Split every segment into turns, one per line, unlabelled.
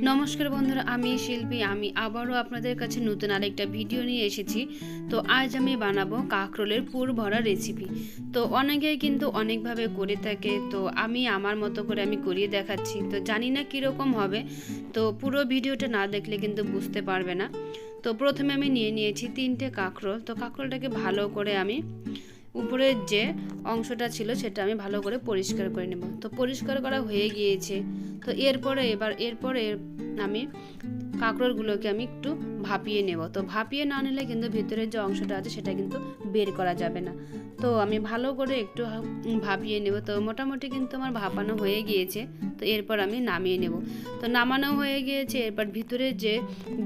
নমস্কার বন্ধুরা, আমি শিল্পী, আমি আবারও আপনাদের কাছে নতুন আরেকটা ভিডিও নিয়ে এসেছি। তো আজ আমি বানাবো কাঁকরোলের পুর ভরা রেসিপি তো অনেকেই কিন্তু অনেকভাবে করে থাকে, তো আমি আমার মতো করে আমি করিয়ে দেখাচ্ছি। তো জানি না কীরকম হবে, তো পুরো ভিডিওটা না দেখলে কিন্তু বুঝতে পারবে না। তো প্রথমে আমি নিয়ে নিয়েছি তিনটে কাঁকরোল। তো কাঁকরোলটাকে ভালো করে আমি উপরের যে অংশটা ছিল সেটা আমি ভালো করে পরিষ্কার করে নেব। তো পরিষ্কার করা হয়ে গিয়েছে। তো এরপরে এবার, এরপরে আমি কাঁকরোলগুলোকে আমি একটু ভাপিয়ে নেব। তো ভাপিয়ে না নিলে কিন্তু ভিতরের যে অংশটা আছে সেটা কিন্তু বের করা যাবে না। তো আমি ভালো করে একটু ভাপিয়ে নেব। তো মোটামুটি কিন্তু আমার ভাপানো হয়ে গিয়েছে। তো এরপর আমি নামিয়ে নেব। তো নামানো হয়ে গিয়েছে। এরপর ভিতরে যে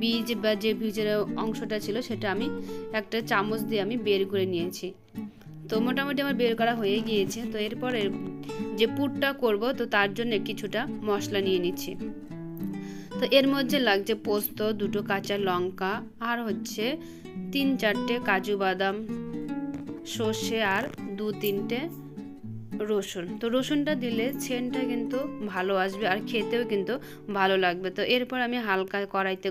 বীজ বা যে বীজের অংশটা ছিল সেটা আমি একটা চামচ দিয়ে আমি বের করে নিয়েছি। তো মোটামুটি আমার বের করা হয়ে গিয়েছে। তো এরপরে যে পুরটা করব, তো তার জন্য কিছুটা মশলা নিয়ে নিচ্ছি। তো এর মধ্যে লাগছে পোস্ত, দুটো কাঁচা লঙ্কা, আর হচ্ছে তিন চারটে কাজু বাদাম, সর্ষে আর দু তিনটে রসুন। তো রসুনটা দিলে সেন্টটা কিন্তু ভালো আসবে আর খেতেও কিন্তু ভালো লাগবে। তো এরপর আমি হালকা কড়াইতে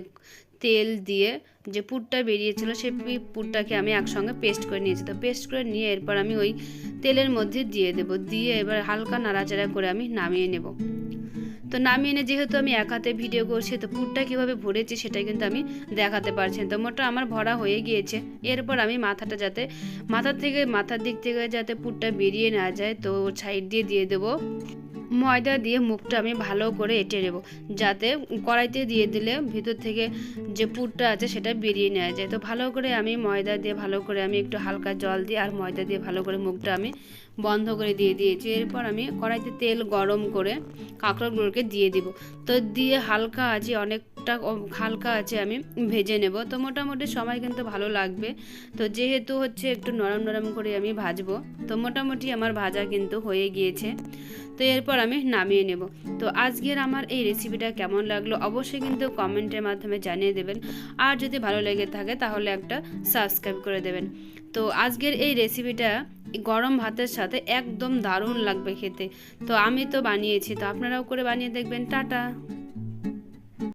তেল দিয়ে যে পুরটা বেরিয়েছিল সেই পুরটাকে আমি একসঙ্গে পেস্ট করে নিয়েছি। তো পেস্ট করে নিয়ে এরপর আমি ওই তেলের মধ্যে দিয়ে দেব। দিয়ে এবার হালকা নাড়াচাড়া করে আমি নামিয়ে নেব। তো নামিয়ে এনে যেহেতু আমি এক হাতে ভিডিও করছি, তো পুরটা কীভাবে ভরেছি সেটা কিন্তু আমি দেখাতে পারছি তো মোটা আমার ভরা হয়ে গিয়েছে। এরপর আমি মাথাটা যাতে, মাথার থেকে, মাথার দিক থেকে যাতে পুরটা বেরিয়ে না যায়, তো সাইড দিয়ে দিয়ে দেবো। ময়দা দিয়ে মুখটা আমি ভালো করে এঁটে নেব। যাতে কড়াইতে দিয়ে দিলে ভিতর থেকে যে পুরটা আছে সেটা বেরিয়ে নেওয়া যায়। তো ভালো করে আমি ময়দা দিয়ে ভালো করে আমি একটু হালকা জল দিয়ে আর ময়দা দিয়ে ভালো করে মুখটা আমি বন্ধ করে দিয়ে দিয়েছি। এরপর আমি কড়াইতে তেল গরম করে কাঁকড়গুলোকে দিয়ে দিব। তো দিয়ে হালকা আছে অনেকটা হালকা আছে আমি ভেজে নেব। তো মোটামুটি সময় কিন্তু ভালো লাগবে। তো যেহেতু হচ্ছে একটু নরম নরম করে আমি ভাজবো, তো মোটামুটি আমার ভাজা কিন্তু হয়ে গিয়েছে। তো এরপর আমি নামিয়ে নেব। তো আজকের আমার এই রেসিপিটা কেমন লাগল অবশ্যই কিন্তু কমেন্টের মাধ্যমে জানিয়ে দেবেন। আর যদি ভালো লেগে থাকে তাহলে একটা সাবস্ক্রাইব করে দেবেন। তো আজকের এই রেসিপিটা গরম ভাতের সাথে একদম দারুণ লাগবে খেতে। তো আমি তো বানিয়েছি, তো আপনারাও করে বানিয়ে দেখবেন। টাটা!